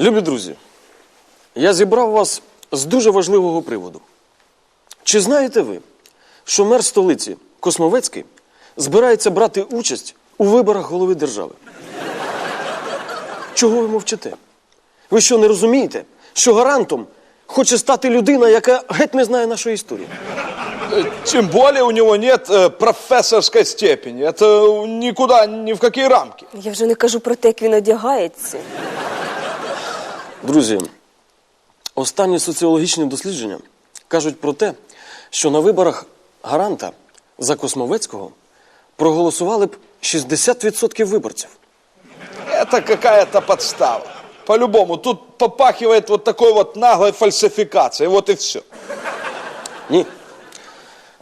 Любі друзі, я зібрав вас з дуже важливого приводу. Чи знаєте ви, що мер столиці Космовецький збирається брати участь у виборах голови держави? Чого ви мовчите? Ви що не розумієте, що гарантом хоче стати людина, яка геть не знає нашої історії? Тем более у него нет э, профессорской степени. Это никуда, ни в какие рамки. Я вже не кажу про те, як він одягається. Друзі, останні соціологічні дослідження кажуть про те, що на виборах гаранта за Космовецького проголосували б 60% виборців. Это какая-то подстава. По-любому, тут попахивает вот такой вот наглой фальсификацией. Вот и все. Ні.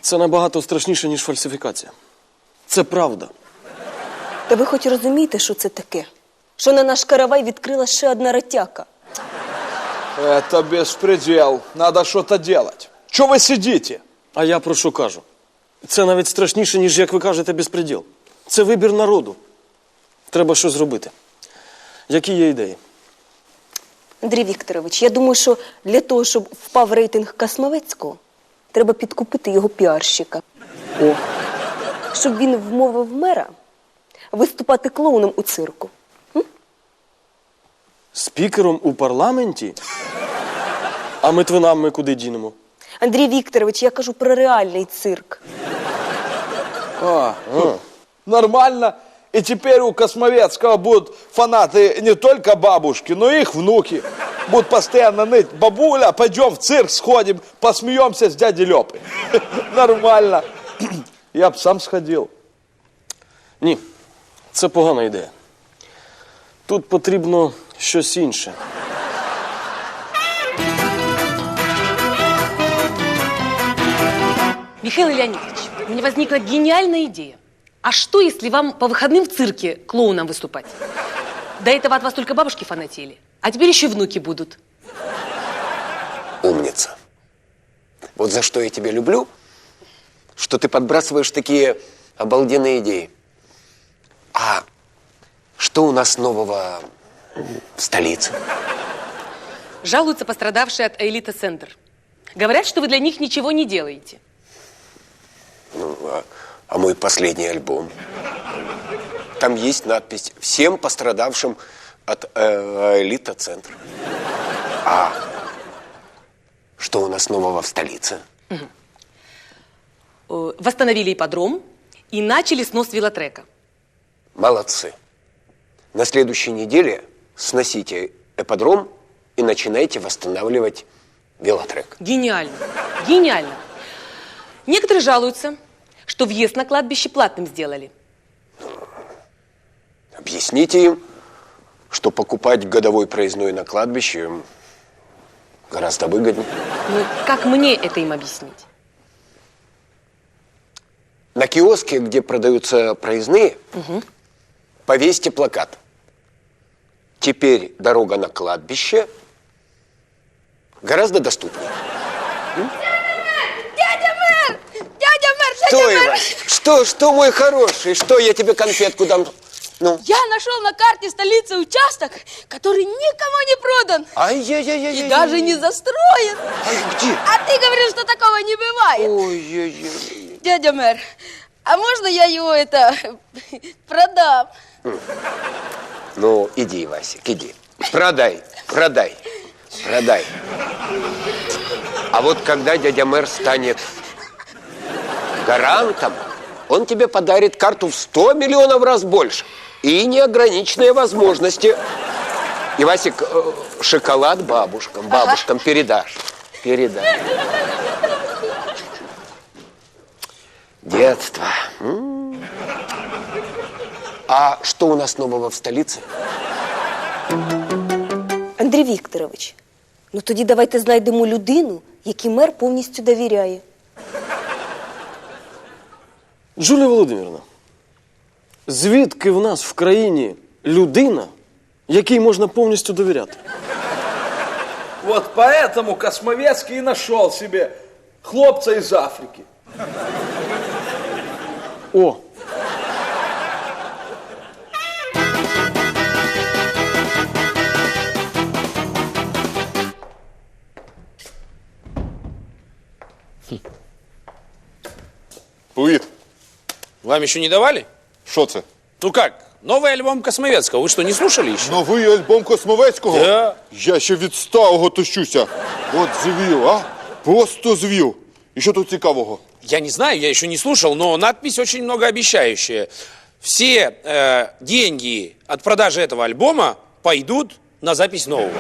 Це набагато страшніше, ніж фальсифікація. Це правда. Та ви хоч розумієте, що це таке? Що на наш каравай відкрила ще одна ратяка. Это беспредел. Надо что-то делать. Че вы сидите? А я про що кажу? Це навіть страшніше, ніж, як ви кажете, безпреділ. Це вибір народу. Треба щось зробити. Які є ідеї? Андрій Вікторович, я думаю, що для того, щоб впав рейтинг Космовецького, треба підкупити його піарщика. О, Щоб він вмовив мера виступати клоуном у цирку. Спікером у парламенті? А митвинам ми куди дінемо? Андрій Вікторович, я кажу про реальний цирк. А, Нормально. И теперь у Космовецкого будут фанаты не только бабушки, но и их внуки. Будут постоянно ныть. Бабуля, пойдем в цирк сходим, посмеемся с дядей Лепой. Нормально. Я б сам сходил. Ні, це погана ідея. Тут потрібно щось інше. Михаил Леонидович, у меня возникла гениальная идея. А что, если вам по выходным в цирке клоуном выступать? До этого от вас только бабушки фанатели, а теперь еще и внуки будут. Умница. Вот за что я тебя люблю, что ты подбрасываешь такие обалденные идеи. А что у нас нового в столице? Жалуются пострадавшие от элита-центр. Говорят, что вы для них ничего не делаете. Ну, а, а мой последний альбом? Там есть надпись «Всем пострадавшим от э, элита-центра». А что у нас нового в столице? Э, Восстановили ипподром и начали снос велотрека. Молодцы. На следующей неделе сносите эподром и начинайте восстанавливать велотрек. Гениально. Гениально. Некоторые жалуются, что въезд на кладбище платным сделали. Объясните им, что покупать годовой проездной на кладбище гораздо выгоднее. Ну, как мне это им объяснить? На киоске, где продаются проездные, повесьте плакат. Теперь дорога на кладбище гораздо доступнее. Дядя мэр! Дядя мэр! Что, Дядя мэр! Что, что, мой хороший? Что, я тебе конфетку дам? Ну? Я нашел на карте столицы участок, который никому не продан Ай-яй-яй-яй. и даже не застроен. Ай, где? А ты говоришь, что такого не бывает. Ой-яй-яй. Дядя мэр, а можно я его это продам? Ну, иди, Васик, иди. Продай, продай, продай. А вот когда дядя мэр станет гарантом, он тебе подарит карту в 100 миллионов раз больше и неограниченные возможности. И, Васик, э, шоколад бабушкам, бабушкам передашь. Передашь. Детство. М. А что у нас нового в столице? Андрій Вікторович, ну тоді давайте знайдемо людину, якій мер повністю довіряє. Джулія Володимирівна, звідки в нас в країні людина, якій можна повністю довіряти? Вот поэтому Космовецкий и нашел себе хлопца из Африки. О! Пуит. Вам еще не давали? Что це? Ну как? Новый альбом Космовецкого? Вы что не слушали ще? Новий альбом Космовецкого? Да. Я ще від старого тощуся. От звів, а? Просто звил. І що тут цікавого? Я не знаю, я еще не слушал, но надпись очень многообещающая. Все э, деньги от продажи этого альбома пойдут на запись нового.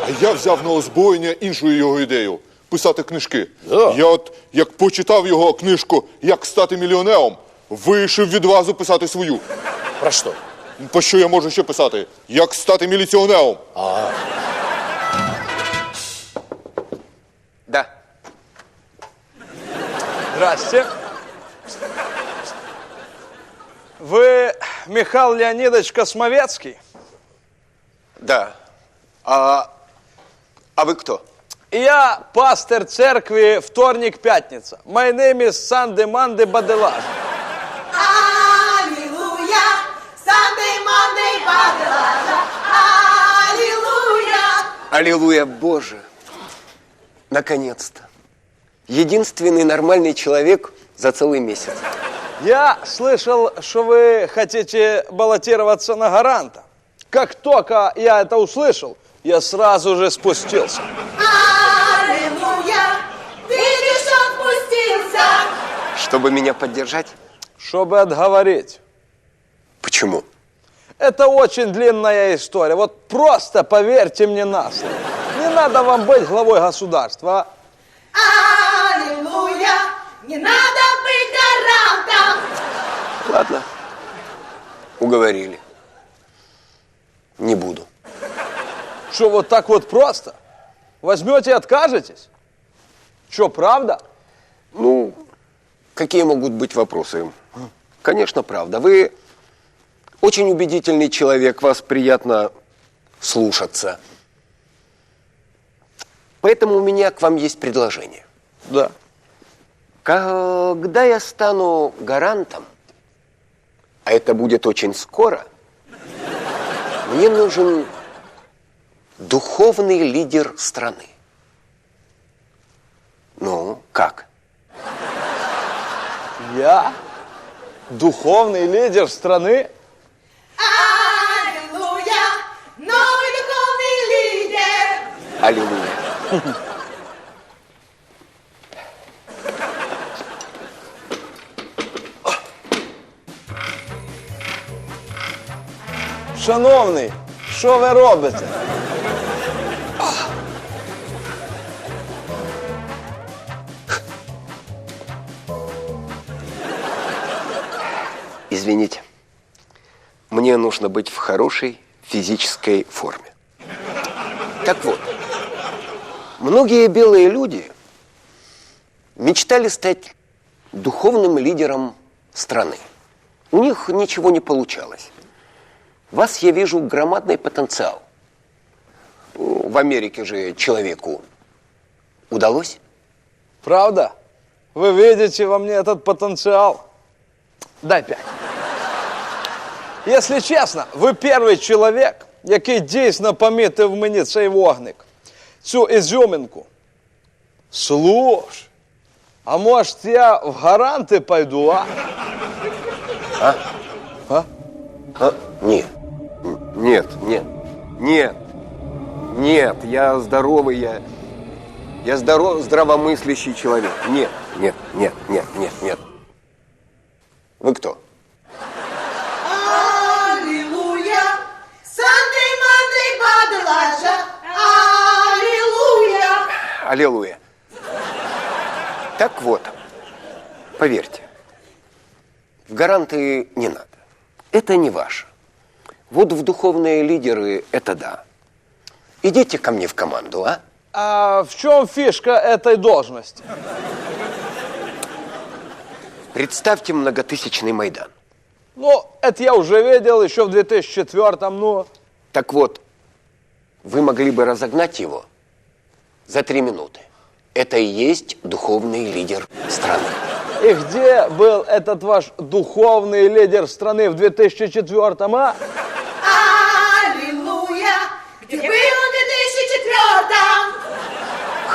А я взяв на озброєння іншу його ідею писати книжки. Да. Я от як почитав його книжку Як стати мільйонером, вирішив відразу писати свою. Про что? По що я можу ще писати? Як стати міліціонером? Да. Здрасте. Вы Михаил Леонидович Космовецкий? Да. А, а вы кто? Я пастор церкви «Вторник-пятница». My name is Sunday Monday Badelаж. Аллилуйя! Sunday, Monday, Баделажа! Аллилуйя! Аллилуйя, Боже! Наконец-то. Единственный нормальный человек за целый месяц. Я слышал, что вы хотите баллотироваться на гаранта. Как только я это услышал, я сразу же спустился. Аллилуйя! Видишь, он спустился! Чтобы меня поддержать? Чтобы отговорить. Почему? Это очень длинная история. Вот просто поверьте мне на слово. Не надо вам быть главой государства. а? Аллилуйя! Не надо быть гарантом! Ладно. Уговорили. Не буду. Что, вот так вот просто? Возьмете и откажетесь? Что, правда? Ну, какие могут быть вопросы? Конечно, правда. Вы очень убедительный человек, вас приятно слушаться. Поэтому у меня к вам есть предложение. Да. Когда я стану гарантом, а это будет очень скоро, мне нужен духовный лидер страны. Ну, как? Я? Духовный лидер страны? Аллилуйя! Новый духовный лидер! Аллилуйя. Шановний, що ви робите? Извините. Мне нужно быть в хорошей физической форме. Так вот, многие белые люди мечтали стать духовным лидером страны. У них ничего не получалось. В вас я вижу громадный потенциал. В Америке же человеку удалось? Правда? Вы видите во мне этот потенциал? Дай пять. Якщо чесно, ви перший чоловік, який дійсно помітив в мені цей вогник, цю ізюминку. Слушай, а може я в гаранти пойду, а? А? Нет. Н- Нет, нет, нет. Нет, я здоровый, я... Я здоров, здравомыслящий человек. Нет, нет, нет, нет, нет, нет. Вы кто? Аллилуйя! Sunday, Monday, Баделажа! Аллилуйя! Так вот, поверьте, в гаранты не надо. Это не ваше. Вот в духовные лидеры это да. Идите ко мне в команду, а? А в чем фишка этой должности? Представьте многотысячный Майдан. Ну, это я уже видел еще в 2004-м, ну... Так вот, вы могли бы разогнать его за три минуты. Это и есть духовный лидер страны. И где был этот ваш духовный лидер страны в 2004-м, а? Аллилуйя! Где был в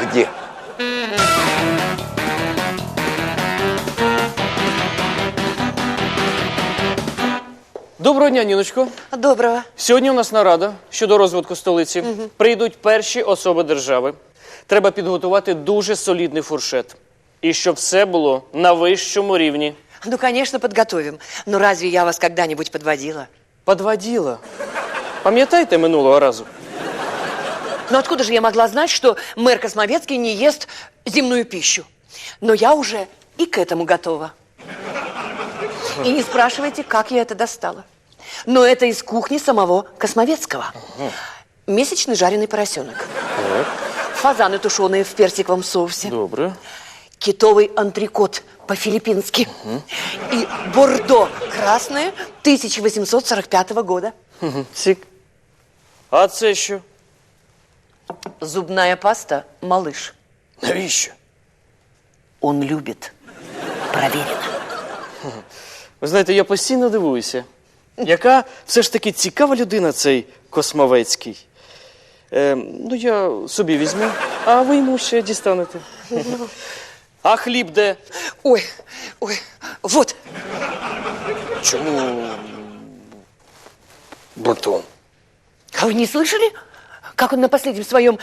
2004-м? Где? Доброго дня, Ніночко. Доброго. Сьогодні у нас нарада щодо розвитку столиці. Прийдуть перші особи держави. Треба підготувати дуже солідний фуршет. І щоб все було на вищому рівні. Ну, конечно, подготовим. Но разве я вас когда-нибудь подводила? Подводіла. Пам'ятаєте минулого разу? Но откуда же я могла знать, что мэр Космовецкий не ест земную пищу? Но я уже и к этому готова. И не спрашивайте, как я это достала. Но это из кухни самого Космовецкого. Месячный жареный поросенок. Фазаны тушеные в персиковом соусе. Добре. Китовый антрикот по-филиппински. И бордо красное 1845 года. Цік. А це що? Зубная паста «Малыш». Навіщо? Он любит. Проверено. Ви знаєте, я постійно дивуюся, яка все ж таки цікава людина цей Космовецький. Е, ну, я собі візьму, а ви йому ще дістанете. А хліб де? Ой, ой, вот. Чому? Батон. А вы не слышали, как он на последнем своем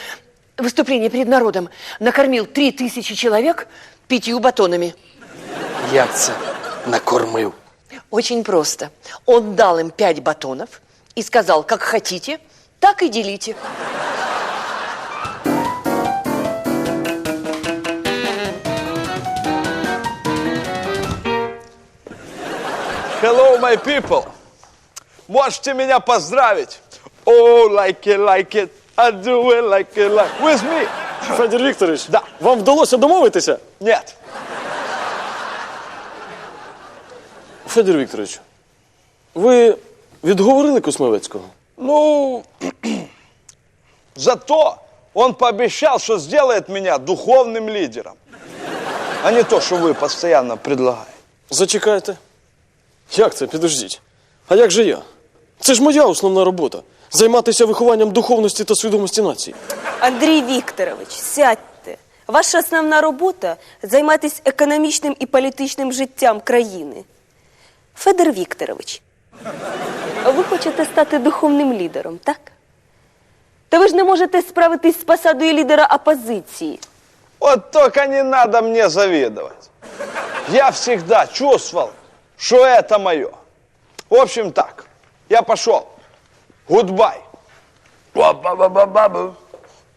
выступлении перед народом накормил три тысячи человек пятью батонами? Як це накормив? Очень просто. Он дал им пять батонов и сказал, как хотите, так и делите. Hello, my people. Можете меня поздравить. Oh, like it, like it. I do it like it, like With me. Федір Вікторович, Да. вам вдалося домовитися? Нет. Федір Вікторович, ви відговорили Космовецького? Ну, зато он пообещал, что сделает меня духовным лидером. А не то, что вы постоянно предлагаете. Зачекайте. Як це? Підождіть. А як же я? Це ж моя основна робота займатися вихованням духовності та свідомості нації. Андрій Вікторович, сядьте. Ваша основна робота займатися економічним і політичним життям країни. Федор Вікторович, ви хочете стати духовним лідером, так? Та ви ж не можете справитись з посадою лідера опозиції. Вот только не надо мне завидовать. Я всегда чувствовал, что это мое. В общем так, я пошел. Гудбай. Ба-ба-ба-ба-бу.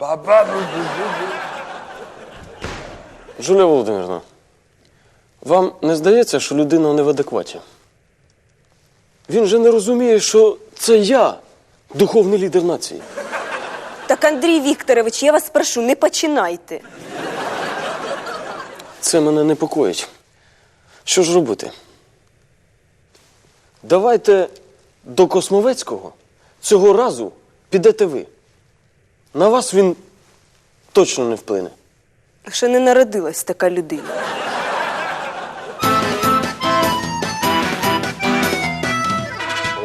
Ба-ба-бу-бу-бу-бу. Жуля Володимирівна, вам не здається, що людина не в адекваті? Він же не розуміє, що це я, духовний лідер нації. Так, Андрій Вікторович, я вас прошу, не починайте. Це мене непокоїть. Що ж робити? Давайте до Космовецького цього разу підете ви. На вас він точно не вплине. Ще не народилась така людина.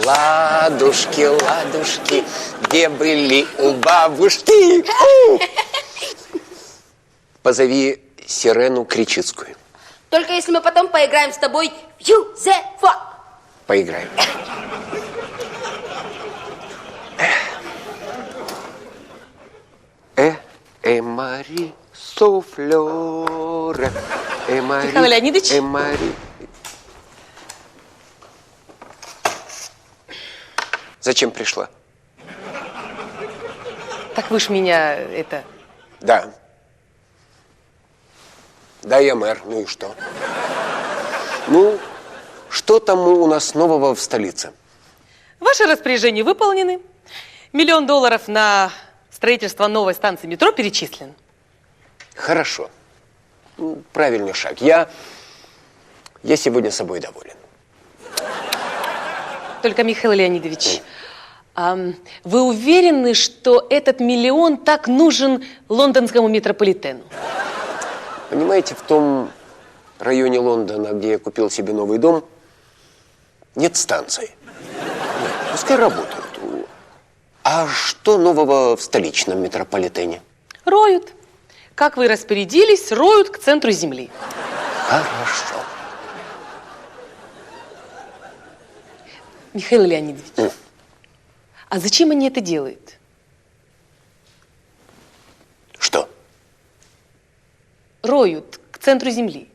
Ладушки, ладушки, где были у бабушки? У! Позови Сирену Кричицкую. Только если мы потом поиграем с тобой в Юзефа. Поиграем. Э, э, Мари, суфлёра. Э, Мари, Михаил Леонидович? Э, Мари. Зачем пришла? Так вы ж меня, это... Да. Да, я мэр. Ну и что? Ну, что там у нас нового в столице? Ваши распоряжения выполнены. Миллион долларов на строительство новой станции метро перечислен. Хорошо. Ну, Правильный шаг. Я, я сегодня собой доволен. Только, Михаил Леонидович, вы уверены, что этот миллион так нужен лондонскому метрополитену? Понимаете, в том районе Лондона, где я купил себе новый дом, нет станции. Нет, пускай работают. А что нового в столичном метрополитене? Роют. Как вы распорядились, роют к центру земли. Хорошо. Михаил Леонидович, а зачем они это делают? Что? Роют к центру Земли.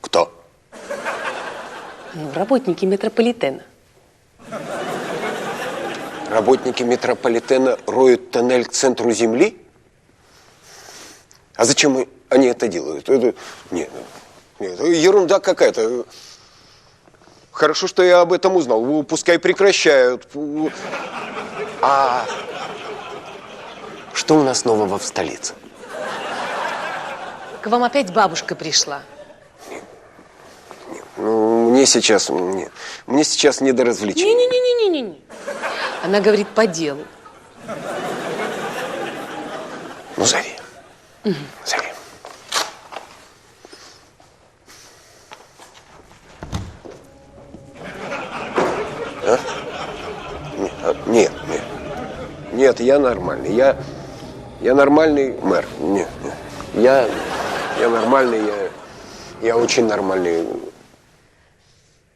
Кто? Ну, работники метрополитена. Работники метрополитена роют тоннель к центру Земли? А зачем они это делают? Это... Нет, ну, нет, это ерунда какая-то. Хорошо, что я об этом узнал. Пускай прекращают. А что у нас нового в столице? К вам опять бабушка пришла. Ну, мне сейчас... Нет, мне сейчас не до развлечений. Не-не-не-не-не-не. Она говорит по делу. Ну, зови. Зови. Нет, я нормальный. Я, я нормальный мэр. Нет, нет. Я, я нормальный, я, я очень нормальный.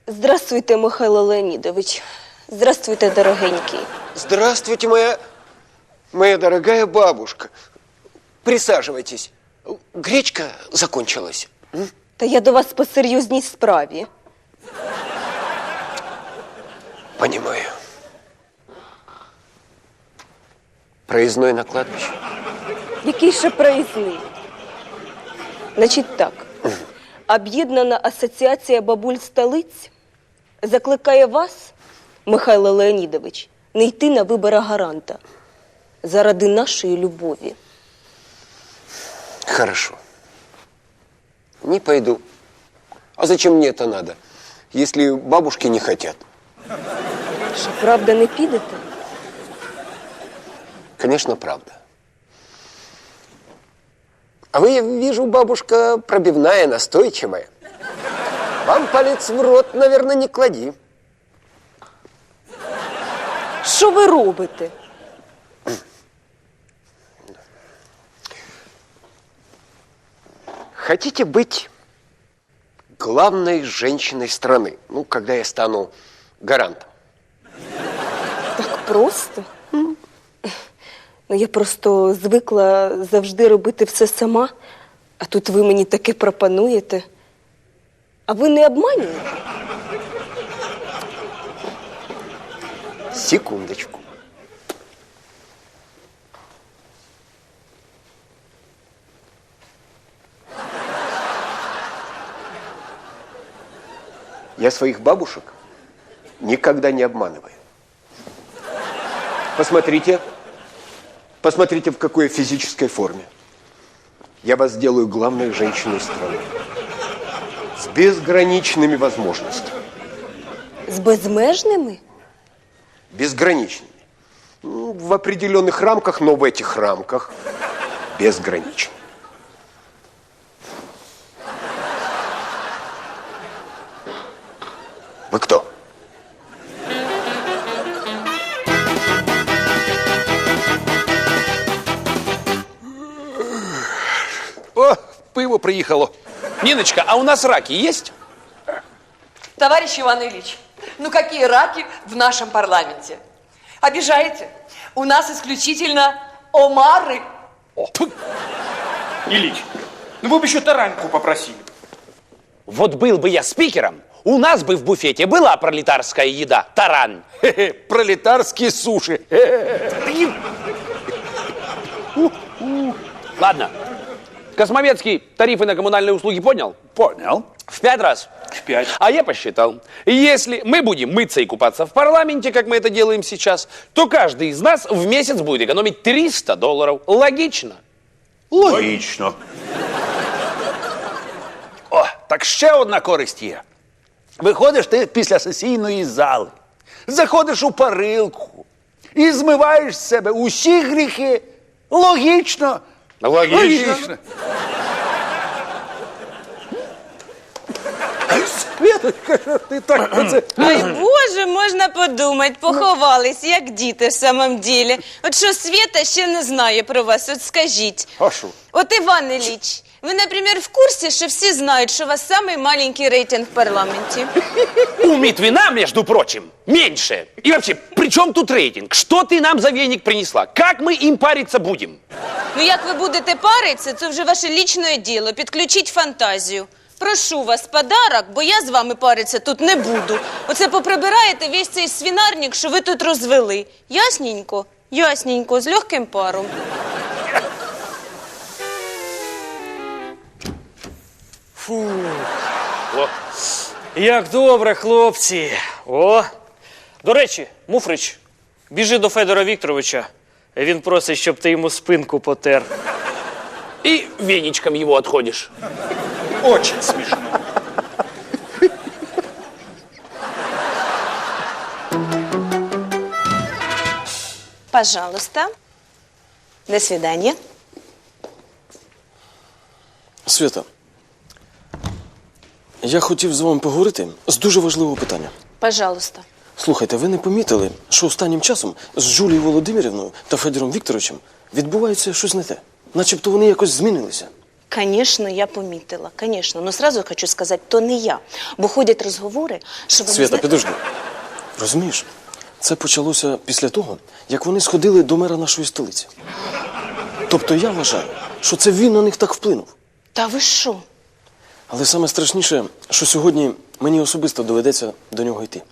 Здравствуйте, Михайло Леонідович. Здравствуйте, дорогенький. Здравствуйте, моя, моя дорогая бабушка. Присаживайтесь. Гречка закончилась. м? Та я до вас по серйозній справі. Понимаю. Проездной на кладбище. Який ще проїзний? Значить так. Об'єднана асоціація бабуль столиць закликає вас, Михайло Леонідович, не йти на вибори гаранта заради нашої любові. Хорошо. Не пойду. А зачем мне это надо, если бабушки не хотят? Що правда не підете? Конечно, правда. А вы, я вижу, бабушка пробивная, настойчивая. Вам палец в рот, наверное, не клади. Що ви робите? Хотите быть главной женщиной страны? Ну, когда я стану гарантом. Так просто? Ну, я просто звикла завжди робити все сама, а тут ви мені таке пропонуєте. А ви не обманюєте? Секундочку. Я своих бабушек никогда не обманываю. Посмотрите, посмотрите, в какой физической форме. Я вас сделаю главной женщиной страны. С безграничными возможностями. З безмежними? безграничными. Ну, в определенных рамках, но в этих рамках безгранично. Вы кто? Пиво приехало. Ниночка, а у нас раки есть? Товарищ Иван Ильич, ну какие раки в нашем парламенте? Обижаете? У нас исключительно омары. Ильич, ну вы бы еще тараньку попросили. Вот был бы я спикером, у нас бы в буфете была пролетарская еда, таран. Пролетарские суши. Ладно. Космовецкий тарифы на коммунальные услуги понял? Понял. В пять раз. В пять. А я посчитал, если мы будем мыться и купаться в парламенте, как мы это делаем сейчас, то каждый из нас в месяц будет экономить 300 долларов. Логично? Логічно. О, так ще одна користь є. Виходиш ти після сесійної зали, заходиш у парилку і змиваєш з себе усі гріхи. Логічно. Логично. Світочка, що ти так оце... Ой, Боже, можна подумати, поховались, як діти в самом ділі. От що Свєта ще не знає про вас, от скажіть. А що? От Іван Іліч, Ви, наприклад, в курсі, що всі знають, що у вас самий маленький рейтинг в парламенті? У Митвина, между прочим, меньше. И вообще, при чем тут рейтинг? Что ты нам за веник принесла? Как мы им париться будем? Ну, як ви будете паритися, це вже ваше лічне діло. Підключіть фантазію. Прошу вас, подарок, бо я з вами паритися тут не буду. Оце поприбираєте весь цей свинарник, що ви тут розвели. Ясненько? Ясненько, з легким паром. О, як добре, хлопці. О. До речі, Муфрич, біжи до Федора Вікторовича. Він просить, щоб ти йому спинку потер. И веничком его отходишь. Очень смешно. Пожалуйста. До свидания. Свята, я хотів з вами поговорити з дуже важливого питання. Пожалуйста. Слухайте, ви не помітили, що останнім часом з Жулією Володимирівною та Федором Вікторовичем відбувається щось не те. Начебто вони якось змінилися. Конечно, я помітила, конечно. Но сразу хочу сказати, то не я. Бо ходять розговори, що вони... Свята, зна- підожди. Розумієш, це почалося після того, як вони сходили до мера нашої столиці. Тобто я вважаю, що це він на них так вплинув. Та ви що? Але саме страшніше, що сьогодні мені особисто доведеться до нього йти.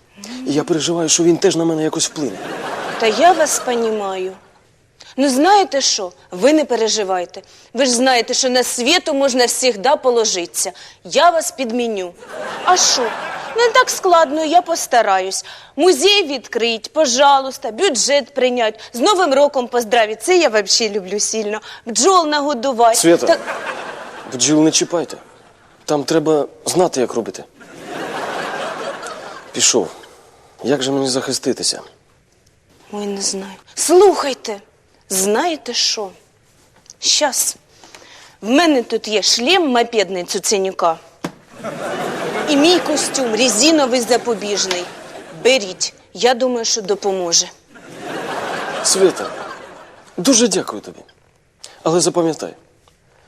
І я переживаю, що він теж на мене якось вплине. Та я вас понімаю. Ну знаєте що? Ви не переживайте. Ви ж знаєте, що на світу можна завжди положитися. Я вас підміню. А що? Не так складно, я постараюсь. Музей відкрить, пожалуйста, бюджет прийнять, з Новим роком поздравить. Це я взагалі люблю сильно. Бджол нагодувати. Свята. Так, Бджіл не чіпайте. Там треба знати, як робити. Пішов. Як же мені захиститися? Ой, не знаю. Слухайте, знаєте що? Щас. В мене тут є шлем мопедний Цуценюка. І мій костюм резиновий запобіжний. Беріть. Я думаю, що допоможе. Свята, дуже дякую тобі. Але запам'ятай,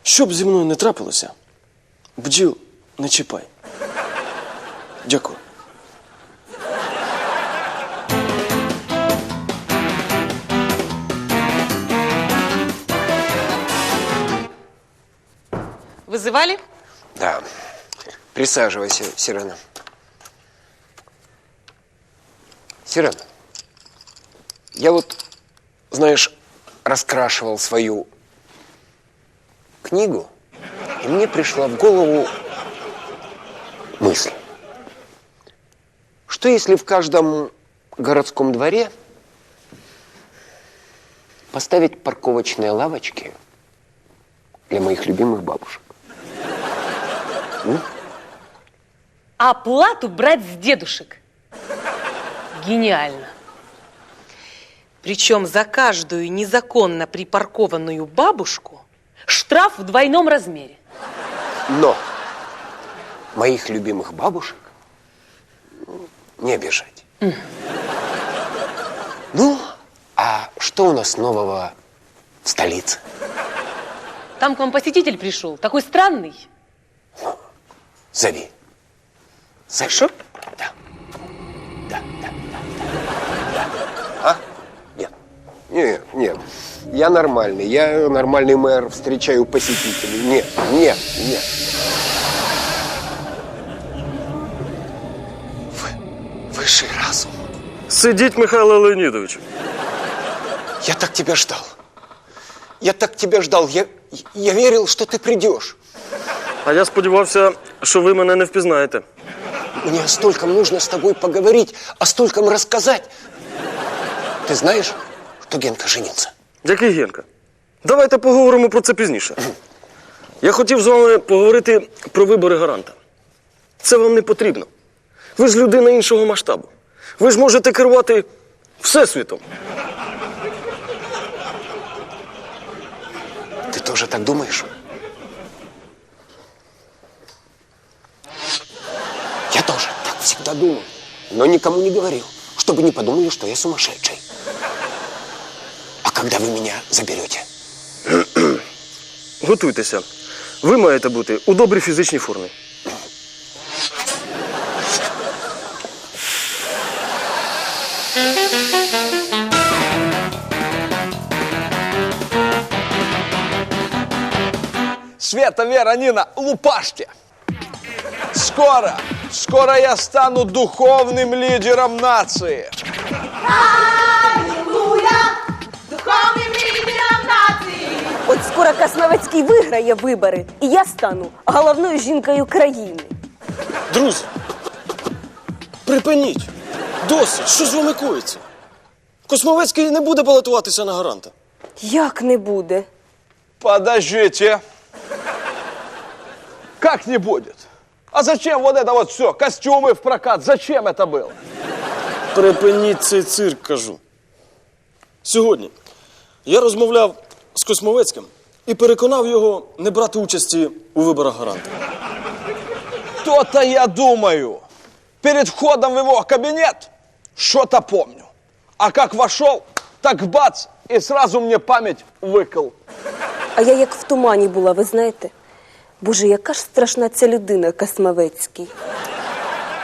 що б зі мною не трапилося, бджіл не чіпай. Дякую. Вызывали? Да. Присаживайся, Сирена. Сирена, я вот, знаешь, раскрашивал свою книгу, и мне пришла в голову мысль. Что если в каждом городском дворе поставить парковочные лавочки для моих любимых бабушек? А плату брать с дедушек. Гениально. Причем за каждую незаконно припаркованную бабушку штраф в двойном размере. Но моих любимых бабушек не обижать. Ну, а что у нас нового в столице? Там к вам посетитель пришел, такой странный. Зови. Зови. Хорошо? Да. Да, да, да, да. да. А? Нет. Нет, нет Я нормальный. Я нормальный мэр. Встречаю посетителей. Нет, нет, нет. Вы, высший разум. Сидіть, Михайло Леонідович. Я так тебя ждал. Я так тебя ждал. Я, я верил, что ты придешь. А я сподівався, що ви мене не впізнаєте. Мне о стольком нужно с тобой поговорить, о стольком рассказать. Ты знаешь, что Генка женился? Який Генка? Давайте поговоримо про це пізніше. Я хотів з вами поговорити про вибори гаранта. Це вам не потрібно. Ви ж людина іншого масштабу. Ви ж можете керувати всесвітом. Ты тоже так думаешь? Я тоже так всегда думал, но никому не говорил, чтобы не подумали, что я сумасшедший. А когда вы меня заберете? Готуйтеся. ви маєте бути у добрій фізичній формі. Света, Вера, Нина, лупашьте. Скоро, скоро я стану духовным лидером нации. Алілуя! скоро Космовецький виграє вибори, і я стану головною жінкою країни. Друзі, припиніть! Досить! Що з вами коїться? Космовецький не буде балотуватися на гаранта. Як не буде? Подождите. Как не будет? А зачем вот это вот все? Костюмы в прокат. Зачем это было? Припиніть цей цирк, кажу. Сьогодні я розмовляв з Космовецьким і переконав його не брати участі у виборах гаранта. То-то я думаю. Перед входом в его кабинет что-то помню. А как вошел, так бац, и сразу мне память выкол. А я як в тумані була, ви знаєте? Боже, яка ж страшна ця людина Космовецький.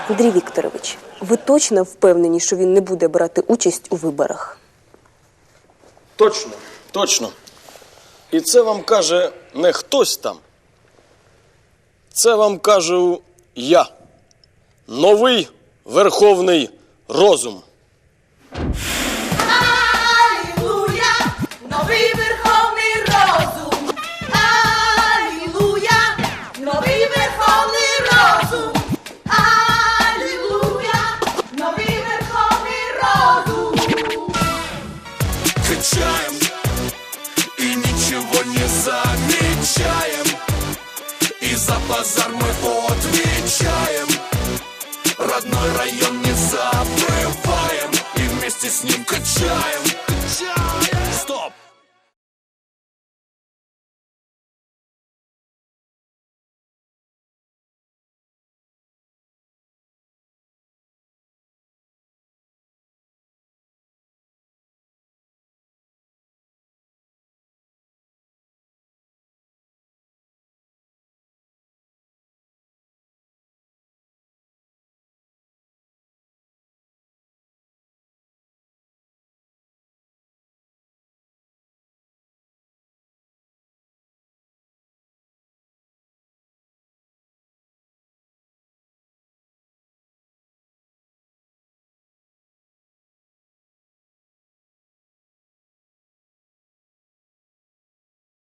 Андрій Вікторович, ви точно впевнені, що він не буде брати участь у виборах? Точно, точно. І це вам каже не хтось там. Це вам кажу я. Новий верховний розум. Алілуя! Новий верховний розум! Алілуя! Новий верховний розум! Алілуя! Новий верховний розум! Качаем замечаем И за базар мы отвечаем. Родной район не забываем